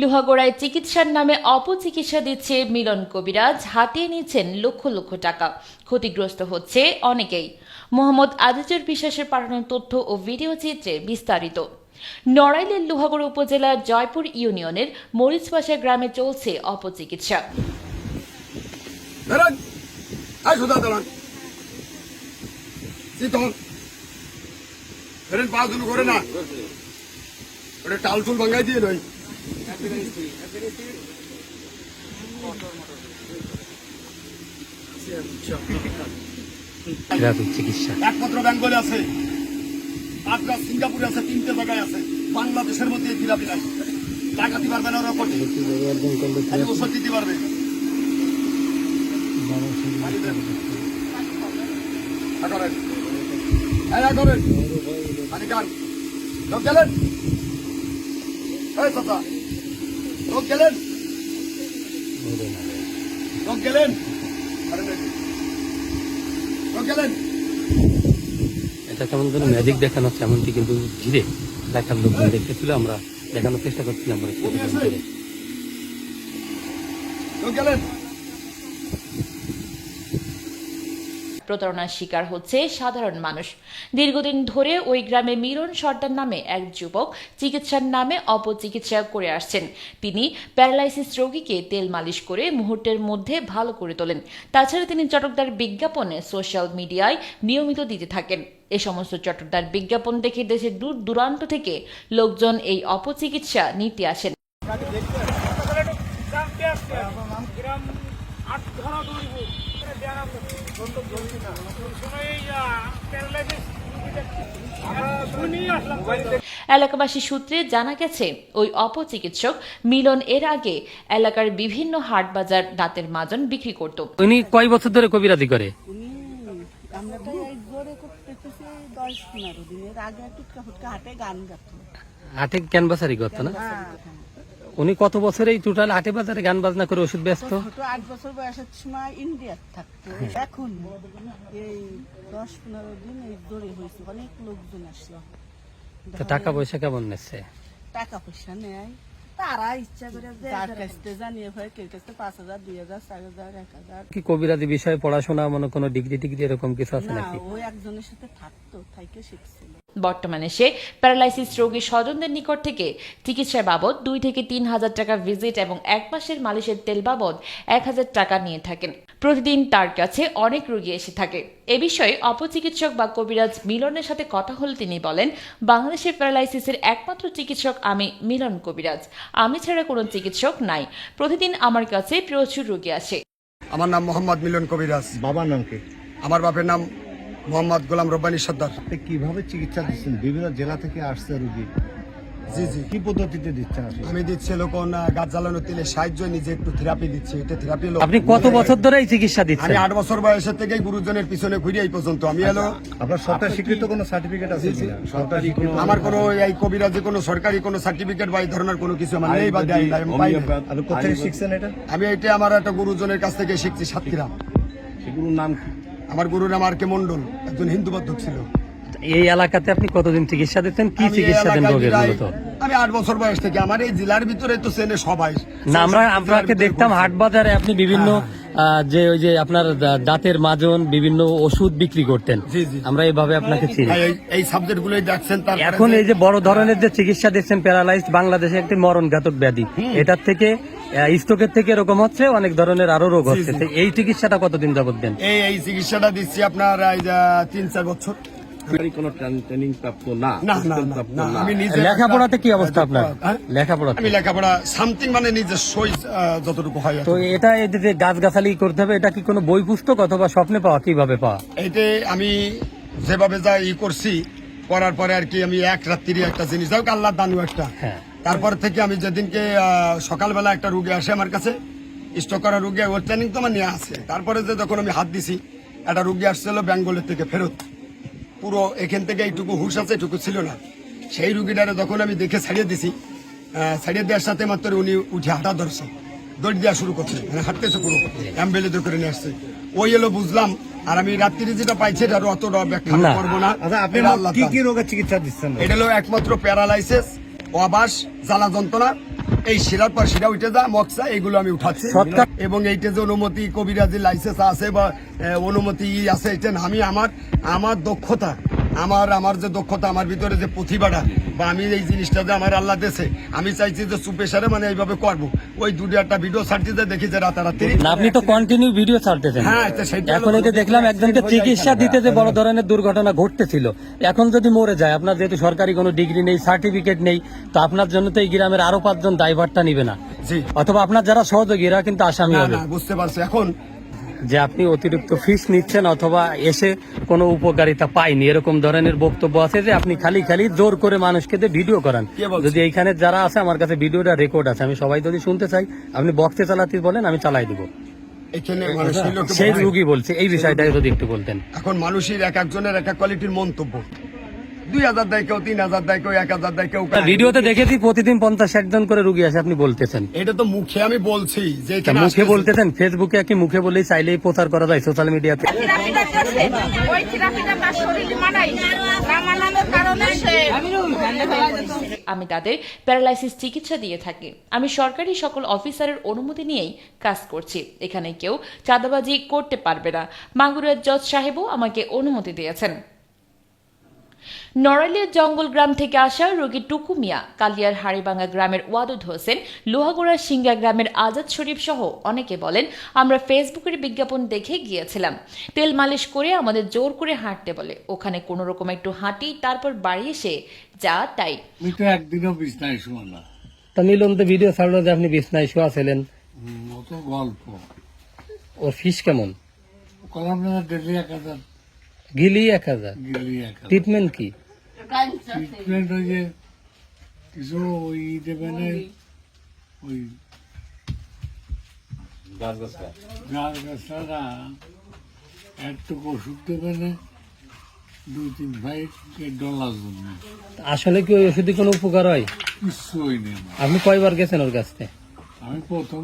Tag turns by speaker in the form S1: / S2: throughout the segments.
S1: লোহাগড়ায় চিকিৎসার নামে অপচিকিৎসা দিচ্ছে মিলন কবিরাজ। হাতিয়ে নিচ্ছেন লক্ষ লক্ষ টাকা। ক্ষতিগ্রস্ত হচ্ছে অনেকেই। মোহাম্মদ আজিজুর বিশ্বাসের পাঠানো তথ্য ও ভিডিও চিত্রে বিস্তারিত। নড়াইলের লোহাগড় উপজেলার জয়পুর ইউনিয়নের মরিচপাশা গ্রামে চলছে অপচিকিৎসা।
S2: ভাঙাই দিয়ে নয়
S3: চিকিৎসা।
S2: একমাত্র বেঙ্গলে আছে। আপনার সিঙ্গাপুরে আছে তিনটে জায়গায় আছে। বাংলাদেশের মধ্যে জিলাপি নাই। টাকা দিতে পারবে না ওরা কোটি। ওষুধ দিতে পারবে করেন। লোক গেলেন। এই চাচা, লোক গেলেন লোক গেলেন লোক গেলেন
S3: এটা কেমন যেন ম্যাজিক দেখানো হচ্ছে এমনকি কিন্তু ঘিরে দেখার লোকজন দেখতেছিল আমরা দেখানোর চেষ্টা করছিলাম আমরা
S2: লোক গেলেন
S1: প্রতারণার শিকার হচ্ছে সাধারণ মানুষ। দীর্ঘদিন ধরে ওই গ্রামে মিলন সর্দার নামে এক যুবক চিকিৎসার নামে অপচিকিৎসা করে আসছেন। তিনি প্যারালাইসিস রোগীকে তেল মালিশ করে মুহূর্তের মধ্যে ভালো করে তোলেন। তাছাড়া তিনি চটকদার বিজ্ঞাপনে সোশ্যাল মিডিয়ায় নিয়মিত দিতে থাকেন। এ সমস্ত চটকদার বিজ্ঞাপন দেখে দেশের দূর দূরান্ত থেকে লোকজন এই অপচিকিৎসা নিতে আসেন। এলাকাবাসী সূত্রে জানা গেছে ওই অপচিকিৎসক মিলন এর আগে এলাকার বিভিন্ন হাট বাজার দাঁতের মাজন বিক্রি করত।
S3: উনি কয় বছর ধরে কবিরাজি করে?
S4: উনি আমরা তো এই জোরে করতেছি দশ পনেরো দিনের আগে টুটকা ফুটকা হাটে গান গাত।
S3: হাটে ক্যানভাসারি করতো না? উনি কত বছর এই টোটাল হাটে বাজারে গান বাজনা করে ওষুধ ব্যস্ত?
S4: ছোট আট বছর বয়সের সময় ইন্ডিয়ার থাকতো। এখন এই দশ পনেরো দিন এই জোরে হয়েছে অনেক লোকজন আসলো।
S3: তো টাকা পয়সা কেমন নিচ্ছে?
S4: টাকা পয়সা নেয় তারা ইচ্ছা করে যার কাছে জানিয়ে হয় কেউ কাছে পাঁচ হাজার দুই হাজার চার হাজার এক হাজার।
S3: কি কবিরাজি বিষয়ে পড়াশোনা মনে কোনো ডিগ্রি টিগ্রি এরকম কিছু আছে
S4: না
S3: নাকি?
S4: ও একজনের সাথে থাকতো থাইকে শিখছিল।
S1: বর্তমানে সে প্যারালাইসিস রোগীর স্বজনদের নিকট থেকে চিকিৎসার বাবদ দুই থেকে তিন হাজার টাকা ভিজিট এবং এক মাসের মালিশের তেল বাবদ এক হাজার টাকা নিয়ে থাকেন। প্রতিদিন তার কাছে অনেক রোগী এসে থাকে। এ বিষয়ে অপচিকিৎসক বা কবিরাজ মিলনের সাথে কথা হলে তিনি বলেন বাংলাদেশের প্যারালাইসিসের একমাত্র চিকিৎসক আমি মিলন কবিরাজ। আমি ছাড়া কোনো চিকিৎসক নাই। প্রতিদিন আমার কাছে প্রচুর রোগী আসে।
S2: আমার নাম মোহাম্মদ মিলন কবিরাজ।
S5: বাবার নাম কি?
S2: আমার বাপের নাম মোহাম্মদ গোলাম রব্বানী সর্দার।
S5: কীভাবে চিকিৎসা দিচ্ছেন? বিভিন্ন জেলা থেকে আসছে রুগী।
S2: জি জি।
S5: কি পদ্ধতিতে দিচ্ছেন
S2: আমি দিচ্ছি লোকন গাছ জ্বালানো তেলে সাহায্য নিজে একটু থেরাপি দিচ্ছি। এটা থেরাপি
S3: আপনি কত বছর ধরে এই চিকিৎসা দিচ্ছেন?
S2: আমি আট বছর বয়সের থেকেই গুরুজনের পিছনে ঘুরে এই পর্যন্ত। আমি এলো
S5: আপনার সরকার স্বীকৃত কোনো সার্টিফিকেট আছে কিনা? সরকার স্বীকৃত
S2: আমার কোনো এই কবিরাজে কোনো সরকারি কোনো সার্টিফিকেট বা এই ধরনের কোনো কিছু আমার নেই বা দেয় আমি পাই
S5: আপনি কোথায় শিখছেন এটা?
S2: আমি এটা আমার একটা গুরুজনের কাছ থেকে শিখছি সাতক্ষীরা।
S5: সেগুলোর নাম কি?
S2: আমার গুরুর নাম আর কে মন্ডল একজন হিন্দু বদ্ধক ছিল।
S3: এই এলাকাতে আপনি কতদিন চিকিৎসা দিতেন? কি চিকিৎসা দেন রোগের মূলত?
S2: আমি আট বছর বয়স থেকে আমার এই জেলার ভিতরে তো চেনে সবাই।
S3: না আমরা আপনাকে দেখতাম হাট বাজারে আপনি বিভিন্ন আহ, যে ওই যে আপনার দাঁতের মাজন বিভিন্ন ওষুধ বিক্রি করতেন। আমরা এইভাবে আপনাকে চিনি।
S2: হ্যাঁ, এই- সাবজেক্ট গুলোই দেখছেন
S3: এখন এই যে বড় ধরনের যে চিকিৎসা দিচ্ছেন প্যারালাইজড বাংলাদেশে একটি মরণঘাতক ব্যাধি। এটার থেকে স্ট্রোকের থেকে এরকম হচ্ছে অনেক ধরনের আরও রোগ হচ্ছে। এই চিকিৎসাটা কতদিন যাবত দেন?
S2: এই এই চিকিৎসাটা দিচ্ছি আপনার এই যে তিন চার বছর।
S5: ট্রেনিং প্রাপ্ত না?
S2: না না না, না আমি
S3: লেখাপড়াতে কি অবস্থা আপনার?
S2: হ্যাঁ? আমি লেখাপড়া সামথিং মানে নিজের সই যতটুকু হয়
S3: তো এটা এই যে গাছগাছালি করতে হবে এটা কি কোনো বই পুস্তক অথবা স্বপ্নে পাওয়া কীভাবে পাওয়া?
S2: এইতে আমি যেভাবে যা ই করছি করার পরে আর কি আমি এক রাত্রি একটা জিনিস। হোক আল্লাহ দানু একটা।
S3: হ্যাঁ।
S2: তারপর থেকে আমি যেদিনকে সকালবেলা একটা রুগী আসে আমার কাছে স্টক করা রুগী ওর ট্রেনিং তো আমার নিয়ে আসে তারপরে যে যখন আমি হাত দিছি একটা রুগী আসছিল বেঙ্গলের থেকে ফেরত। পুরো এখান থেকে এইটুকু হুশ আছে এটুকু ছিল না। সেই রুগীটারে যখন আমি দেখে ছাড়িয়ে দিছি ছাড়িয়ে দেওয়ার সাথে মাত্র উনি উঠে হাঁটা ধরছে। দৌড় দেওয়া শুরু করছে মানে হাঁটতেছে পুরো। অ্যাম্বুলেন্স করে নিয়ে আসছে। ওই এলো বুঝলাম আর আমি রাত্রি যেটা পাইছি এটা অত ব্যাখ্যা করব না।
S5: আচ্ছা আপনি
S2: এটা আল্লাহ
S5: কি কি রোগের চিকিৎসা দিচ্ছেন?
S2: এটা হলো একমাত্র প্যারালাইসিস। অবাস জ্বালা যন্ত্রণা এই শিরার পর শিরা উঠে যা মকসা এগুলো আমি উঠাচ্ছি। এবং এইটা যে অনুমতি কবিরাজি লাইসেন্স আছে বা অনুমতি ই আছে এটা আমি আমার আমার দক্ষতা আমার আমার যে দক্ষতা আমার ভিতরে যে প্রতিভাটা বা আমি এই জিনিসটা যে আমার আল্লাহ দেশে আমি চাইছি যে সুপেশারে মানে এইভাবে করব। ওই দুটো একটা ভিডিও ছাড়ছি যে দেখি যে রাতারাতি।
S3: আপনি তো কন্টিনিউ ভিডিও ছাড়তেছেন।
S2: হ্যাঁ,
S3: এখন এই যে দেখলাম একজনকে চিকিৎসা দিতে যে বড় ধরনের দুর্ঘটনা ঘটতেছিল। এখন যদি মরে যায় আপনার যেহেতু সরকারি কোনো ডিগ্রি নেই সার্টিফিকেট নেই তো আপনার জন্য তো এই গ্রামের আরও পাঁচজন দায়ভারটা নিবে না। অথবা আপনার যারা সহযোগী এরা কিন্তু আসামি হবে।
S2: না বুঝতে পারছি। এখন
S3: যে আপনি অতিরিক্ত ফিস নিচ্ছেন অথবা এসে কোনো উপকারিতা পাইনি এরকম ধরনের বক্তব্য আছে যে আপনি খালি খালি জোর করে মানুষকে দিয়ে ভিডিও করান। যদি এইখানে যারা আছে আমার কাছে ভিডিওটা রেকর্ড আছে। আমি সবাই যদি শুনতে চাই আপনি বক্সে চালাতে বলেন আমি চালাই দিব।
S2: মানুষ
S3: সেই। রুগী বলছে। এই বিষয়টা যদি একটু বলতেন।
S2: এখন মানুষের এক একজনের এক এক কোয়ালিটির মন্তব্য। দুই হাজার দেয় কেউ তিন হাজার দেয় কেউ এক হাজার দেয় কেউ
S3: ভিডিওতে দেখেছি প্রতিদিন পঞ্চাশ ষাট জন করে রুগী আসে আপনি বলতেছেন।
S2: এটা তো মুখে আমি বলছি যে
S3: মুখে বলতেছেন ফেসবুকে কি মুখে বলেই চাইলেই প্রচার করা যায় সোশ্যাল মিডিয়াতে
S1: আমি তাদের প্যারালাইসিস চিকিৎসা দিয়ে থাকি। আমি সরকারি সকল অফিসারের অনুমতি নিয়েই কাজ করছি। এখানে কেউ চাঁদাবাজি করতে পারবে না। মাগুরের জজ সাহেবও আমাকে অনুমতি দিয়েছেন। নড়াইলের জঙ্গল গ্রাম থেকে আসা রোগী টুকু মিয়া কালিয়ার হাড়িভাঙ্গা গ্রামের ওয়াদুদ হোসেন লোহাগোড়ার সিঙ্গা গ্রামের আজাদ শরীফ সহ অনেকে বলেন আমরা ফেসবুকের বিজ্ঞাপন দেখে গিয়েছিলাম। তেল মালিশ করে আমাদের জোর করে হাঁটতে বলে। ওখানে কোনো রকম একটু হাঁটি তারপর বাড়ি এসে যা তাই।
S6: আমি একদিনও বিছনায় শোয়া না।
S3: তা মিলন তো ভিডিও ছাড়লো যে আপনি বিছনায় শোয়া ছিলেন
S6: গল্প।
S3: ওর ফিস কেমন?
S6: কলাম না ডেলি এক হাজার?
S3: গিলি এক হাজার।
S6: গেলি এক হাজার।
S3: ট্রিটমেন্ট কি?
S6: ট্রিটমেন্ট ওই যে কিছু ওই দেবে না ওই গাছ গাছটা একটু ওষুধ দেবে না দুই তিন ভাই ডলার জন্য
S3: আসলে কি ওই ওষুধে কোনো উপকার হয়
S6: হয়নি আমার
S3: আপনি কয়বার গেছেন ওর কাছে
S6: আমি প্রথম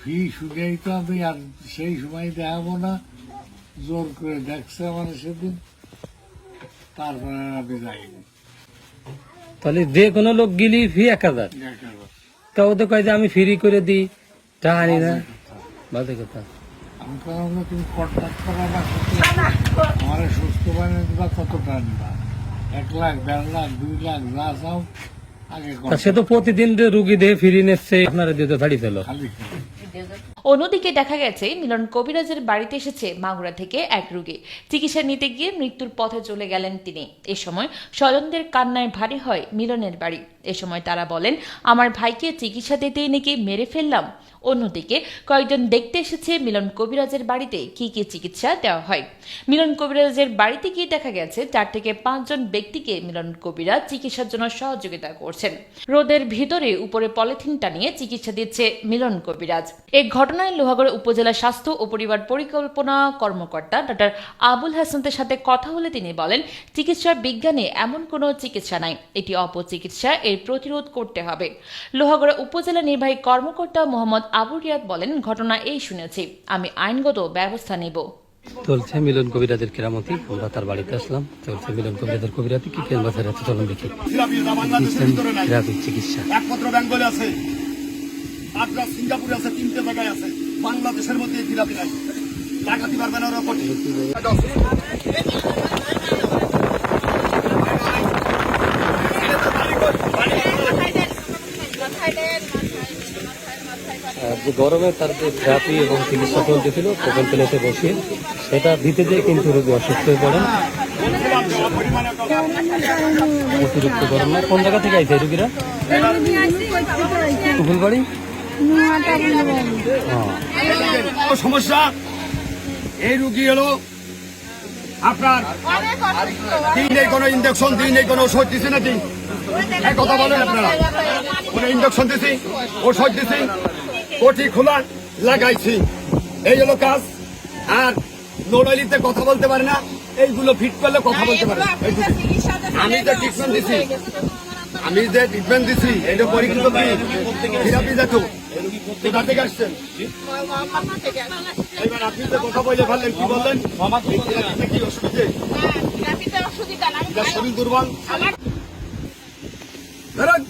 S6: ফি শুনেই তো আমি আর সেই সময় দেখাবো না জোর করে দেখছে আমার সেদিন তারপরে আমি যাইনি
S3: তাহলে যে কোনো লোক গিলি ফি এক হাজার। তা ও তো কয় যে আমি ফ্রি করে দিই। তা আনি না। বাজে কথা।
S6: আমি তুমি কন্ট্যাক্ট করা না আমার সুস্থ বানিয়ে দিবা কত টাকা এক লাখ দেড় লাখ দুই লাখ যা চাও
S3: সে তো প্রতিদিন রুগী দিয়ে ফিরি নিচ্ছে আপনারা দিতে ছাড়ি ফেলো
S6: খালি।
S1: অন্যদিকে দেখা গেছে, মিলন কবিরাজের বাড়িতে এসেছে মাগুরা থেকে এক রোগী। চিকিৎসা নিতে গিয়ে মৃত্যুর পথে চলে গেলেন তিনি। এ সময় স্বজনদের কান্নায় ভারী হয় মিলনের বাড়ি। এ সময় তারা বলেন, আমার ভাইকে চিকিৎসা দিতেই নাকি মেরে ফেললাম। অন্যদিকে কয়েকজন দেখতে এসেছে মিলন কবিরাজের বাড়িতে কি কি চিকিৎসা দেওয়া হয়। মিলন কবিরাজের বাড়িতে গিয়ে দেখা গেছে, চার থেকে পাঁচজন ব্যক্তিকে মিলন কবিরাজ চিকিৎসার জন্য সহযোগিতা করছেন। রোদের ভিতরে উপরে পলিথিন টানিয়ে চিকিৎসা দিচ্ছে মিলন কবিরাজ। এই ঘটনায় লোহাগড় উপজেলা স্বাস্থ্য ও পরিবার পরিকল্পনা কর্মকর্তা ডক্টর আবুল হাসানদের সাথে কথা হলে তিনি বলেন চিকিৎসার বিজ্ঞানে এমন কোনো চিকিৎসা নাই। এটি অপচিকিৎসা, এর প্রতিরোধ করতে হবে। লোহাগড়া উপজেলা নির্বাহী কর্মকর্তা মোহাম্মদ আবু রিয়াদ বলেন ঘটনা এই শুনেছি। আমি আইনগত ব্যবস্থা নেব।
S3: চলছে মিলন কবিরাজের কেরামতি। আমরা তার বাড়িতে আসলাম। চলছে মিলন কবিরাজের কবিরাতি কি কেন বাজারে আছে চলুন দেখি? চিকিৎসা।
S2: একমাত্র বেঙ্গলে আছে আগ্রা সিঙ্গাপুরে আছে তিনটে জায়গায় আছে। বাংলাদেশের মধ্যে এই নাই। পারবে না ওরা কোটি
S3: আর যে গরমে তার যে থেরাপি এবং চিকিৎসা চলতেছিল প্রকল্প প্লেটে বসিয়ে সেটা দিতে যেয়ে কিন্তু রোগী অসুস্থ হয়ে পড়েন। অতিরিক্ত গরম কোন জায়গা থেকে আইছে রুগীরা? ফুলবাড়ি
S2: সমস্যা? এই রুগী হলো আপনার দিন নেই কোনো ইঞ্জেকশন দিন কোনো ওষুধ দিছে নাকি? কথা বলেন আপনারা। কোনো ইঞ্জেকশন দিছি? ওষুধ দিছি? কোটি খোলা লাগাইছি। এই হলো কাজ। আর নোড়ালিতে কথা বলতে পারে না এইগুলো ফিট করলে কথা বলতে পারে। আমি যে ট্রিটমেন্ট দিছি আমি যে ট্রিটমেন্ট দিছি এটা পরীক্ষিত কি? থেরাপি দেখো কোথা থেকে আসছেন এবার আপনি যে কথা বলে ফেললেন কি বললেন? কি অসুবিধে? শরীর দুর্বল। ধরেন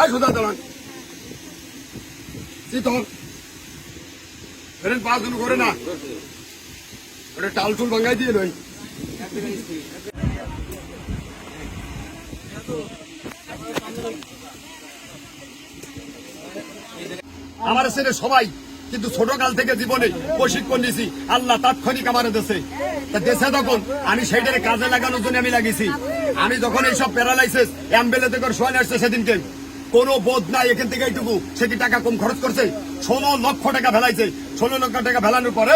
S2: আর সুদা দাঁড়ান করে না। ওটা টাল টুল দিয়ে আমার ছেলে সবাই, কিন্তু ছোট কাল থেকে জীবনে প্রশিক্ষণ দিছি আল্লাহ তাৎক্ষণিক আমার দেশে তা দেশে তখন, আমি সেইটারে কাজে লাগানোর জন্য আমি লাগিয়েছি আমি যখন এইসব প্যারালাইসিস অ্যাম্বুলেন্সে করে শোয়ানো আসছে সেদিনকে। কোনো বোধ নাই এখান থেকে এইটুকু। সে কি টাকা কম খরচ করছে? ষোলো লক্ষ টাকা ফেলাইছে। ষোলো লক্ষ টাকা ফেলানোর পরে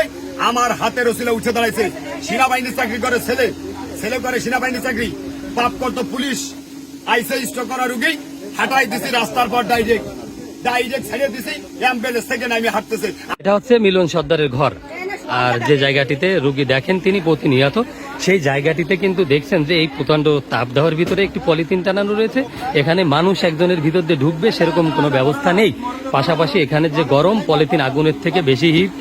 S2: আমার হাতের ওসিলা উঠে দাঁড়াইছে। সেনাবাহিনীর চাকরি করে ছেলে। ছেলে করে সেনাবাহিনীর চাকরি। পাপ করতো পুলিশ। আইসে স্টক করা রুগী। হাঁটাই দিছি রাস্তার পর ডাইরেক্ট ডাইরেক্ট ছেড়ে দিছি। অ্যাম্বুলেন্স থেকে নামি হাঁটতেছে।
S3: এটা হচ্ছে মিলন সর্দারের ঘর। আর যে জায়গাটিতে রুগী দেখেন, তিনি প্রতিনিয়ত সেই জায়গাটিতে কিন্তু দেখছেন যে এই প্রচণ্ড তাপদাহর ভিতরে একটি পলিথিন টানানো রয়েছে। এখানে মানুষ একজনের ভিতর দিয়ে ঢুকবে, সেরকম কোনো ব্যবস্থা নেই। পাশাপাশি এখানে যে গরম, পলিথিন আগুনের থেকে বেশি হিট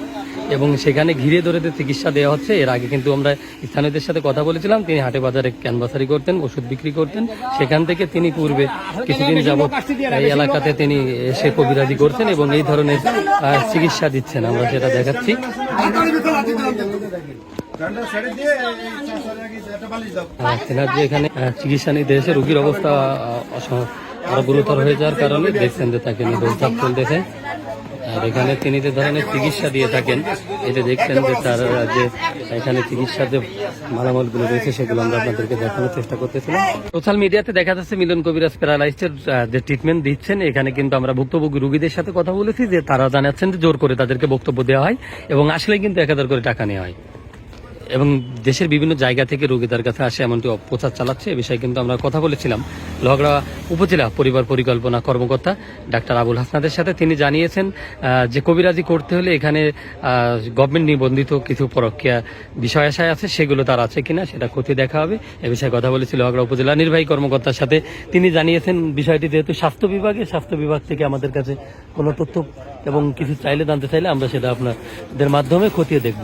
S3: এবং সেখানে ঘিরে ধরে চিকিৎসা দেওয়া হচ্ছে, এর আগে কিন্তু আমরা স্থানীয়দের সাথে কথা বলেছিলাম। তিনি হাটে বাজারে ক্যানভাসারি করতেন, ওষুধ বিক্রি করতেন। সেখান থেকে তিনি পূর্বে কিছুদিন যাবৎ এই এলাকাতে তিনি এসে কবিরাজি করছেন এবং এই ধরনের চিকিৎসা দিচ্ছেন। আমরা সেটা দেখাচ্ছি। তেনার যে এখানে চিকিৎসা নিতে এসে রোগীর অবস্থা আরও গুরুতর হয়ে যাওয়ার কারণে দেখছেন যে তাকে নিয়ে দৌড়ঝাঁপ চলতেছে। আর এখানে তিনি যে ধরনের চিকিৎসা দিয়ে থাকেন এটা দেখছেন যে তার, যে এখানে চিকিৎসার যে মালামালগুলো রয়েছে, সেগুলো আমরা আপনাদেরকে দেখানোর চেষ্টা করতেছিলাম। সোশ্যাল মিডিয়াতে দেখা যাচ্ছে মিলন কবিরাজ প্যারালাইসের যে ট্রিটমেন্ট দিচ্ছেন, এখানে কিন্তু আমরা ভুক্তভোগী রোগীদের সাথে কথা বলেছি যে তারা জানাচ্ছেন যে জোর করে তাদেরকে বক্তব্য দেওয়া হয় এবং আসলে কিন্তু এক হাজার করে টাকা নেওয়া হয়। এবং দেশের বিভিন্ন জায়গা থেকে রোগীদের কাছে আসে এমনটি অপপ্রচার চালাচ্ছে। এ বিষয়ে কিন্তু আমরা কথা বলেছিলাম। লহগড়া উপজেলা পরিবার পরিকল্পনা কর্মকর্তা ডাক্তার আবুল হাসনাদের সাথে তিনি জানিয়েছেন যে কবিরাজি করতে হলে এখানে গভর্নমেন্ট নিবন্ধিত কিছু প্রক্রিয়া বিষয় আশায় আছে, সেগুলো তার আছে কিনা সেটা খতিয়ে দেখা হবে। এ বিষয়ে কথা বলেছিল লহগড়া উপজেলা নির্বাহী কর্মকর্তার সাথে। তিনি জানিয়েছেন, বিষয়টি যেহেতু স্বাস্থ্য বিভাগে, স্বাস্থ্য বিভাগ থেকে আমাদের কাছে কোনো তথ্য এবং কিছু চাইলে জানতে চাইলে আমরা সেটা আপনাদের মাধ্যমে খতিয়ে দেখব।